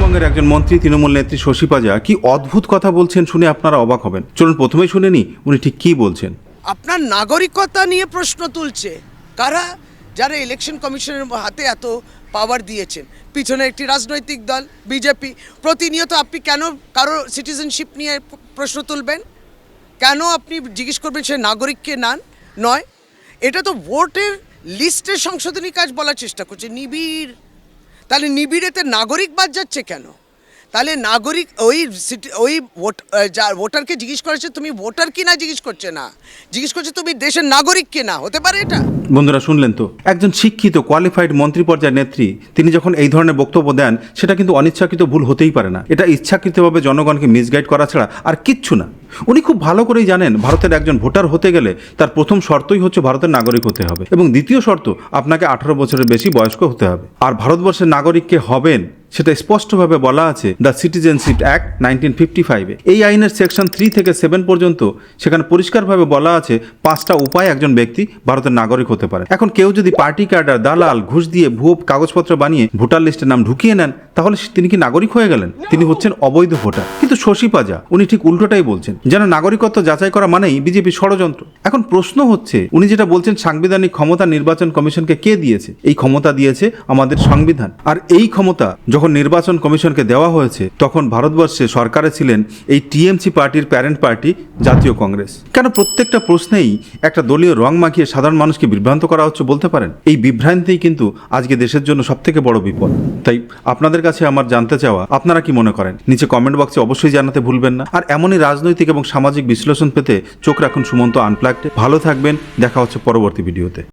পশ্চিমবঙ্গের একজন মন্ত্রী, তৃণমূল নেত্রী শশী পাজা, কি অদ্ভুত কথা বলছেন শুনে আপনারা অবাক হবেন? চলুন প্রথমেই শুনে নি উনি ঠিক কি বলছেন। আপনার নাগরিকতা নিয়ে প্রশ্ন তুলছে। কারা? যারা ইলেকশন কমিশনের হাতে এত পাওয়ার দিয়েছেন। পিছনে একটি রাজনৈতিক দল, বিজেপি। প্রতিনিয়ত আপনি কেন কারও সিটিজেনশিপ নিয়ে প্রশ্ন তুলবেন? কেন আপনি জিজ্ঞেস করবেন সে নাগরিককে নান? নয়। এটা তো ভোটের লিস্টের সংশোধনী কাজ বলার চেষ্টা করছে। নিবিড় তাহলে নিবিড়েতে নাগরিক বাদ যাচ্ছে কেন? তাহলে নাগরিক ওই সিটি- ওই ভোটারকে জিজ্ঞেস করেছে, তুমি ভোটার কি না জিজ্ঞেস করছে না? জিজ্ঞেস করছে তুমি দেশের নাগরিক কি না হতে পারে এটা? বন্ধুরা, শুনলেন তো? একজন শিক্ষিত কোয়ালিফাইড মন্ত্রী পর্যায়ের নেত্রী, তিনি যখন এই ধরনের বক্তব্য দেন, সেটা কিন্তু অনিচ্ছাকৃত ভুল হতেই পারে না। এটা ইচ্ছাকৃতভাবে জনগণকে মিসগাইড করা ছাড়া আর কিচ্ছু না। উনি খুব ভালো করেই জানেন ভারতের একজন ভোটার হতে গেলে তার প্রথম শর্তই হচ্ছে ভারতের নাগরিক হতে হবে। এবং দ্বিতীয় শর্ত, আপনাকে আঠারো বছরের বেশি বয়স্ক হতে হবে। আর ভারতবর্ষের নাগরিককে হবেন সেটা স্পষ্টভাবে বলা আছে the citizenship act nineteen fifty ফাইভে এই আইনের সেকশন থ্রি থেকে সেভেন পর্যন্ত সেখানে পরিষ্কারভাবে বলা আছে পাঁচটা উপায় একজন ব্যক্তি ভারতের নাগরিক হতে পারে। এখন কেউ যদি পার্টি কার্ডার দালাল ঘুষ দিয়ে ভুয়ো কাগজপত্র বানিয়ে ভোটার লিস্টে নাম ঢুকিয়ে নেন তাহলে তিনি কি নাগরিক হয়ে গেলেন? তিনি হচ্ছেন অবৈধ ভোটার। কিন্তু শশী পাজা উনি ঠিক উল্টোটাই বলছেন যেন নাগরিকত্ব যাচাই করা মানেই বিজেপি ষড়যন্ত্র। এখন প্রশ্ন হচ্ছে উনি যেটা বলছেন সাংবিধানিক ক্ষমতা নির্বাচন কমিশনকে কে দিয়েছে? এই ক্ষমতা দিয়েছে আমাদের সংবিধান। আর এই ক্ষমতা যখন নির্বাচন কমিশনকে দেওয়া হয়েছে, তখন ভারতবর্ষে সরকারে ছিলেন এই টিএমসি পার্টির প্যারেন্ট পার্টি জাতীয় কংগ্রেস। কেন প্রত্যেকটা প্রশ্নেই একটা দলীয় রং মাখিয়ে সাধারণ মানুষকে বিভ্রান্ত করা হচ্ছে বলতে পারেন? এই বিভ্রান্তিই কিন্তু আজকে দেশের জন্য সব থেকে বড় বিপদ। তাই আপনাদের কাছে আমার জানতে চাওয়া, আপনারা কি মনে করেন? নিচে কমেন্ট বক্সে অবশ্যই জানাতে ভুলবেন না। আর এমনই রাজনৈতিক এবং সামাজিক বিশ্লেষণ পেতে চোখ রাখুন সুমন্ত আনপ্লাগডে। ভালো থাকবেন, দেখা হচ্ছে পরবর্তী ভিডিওতে।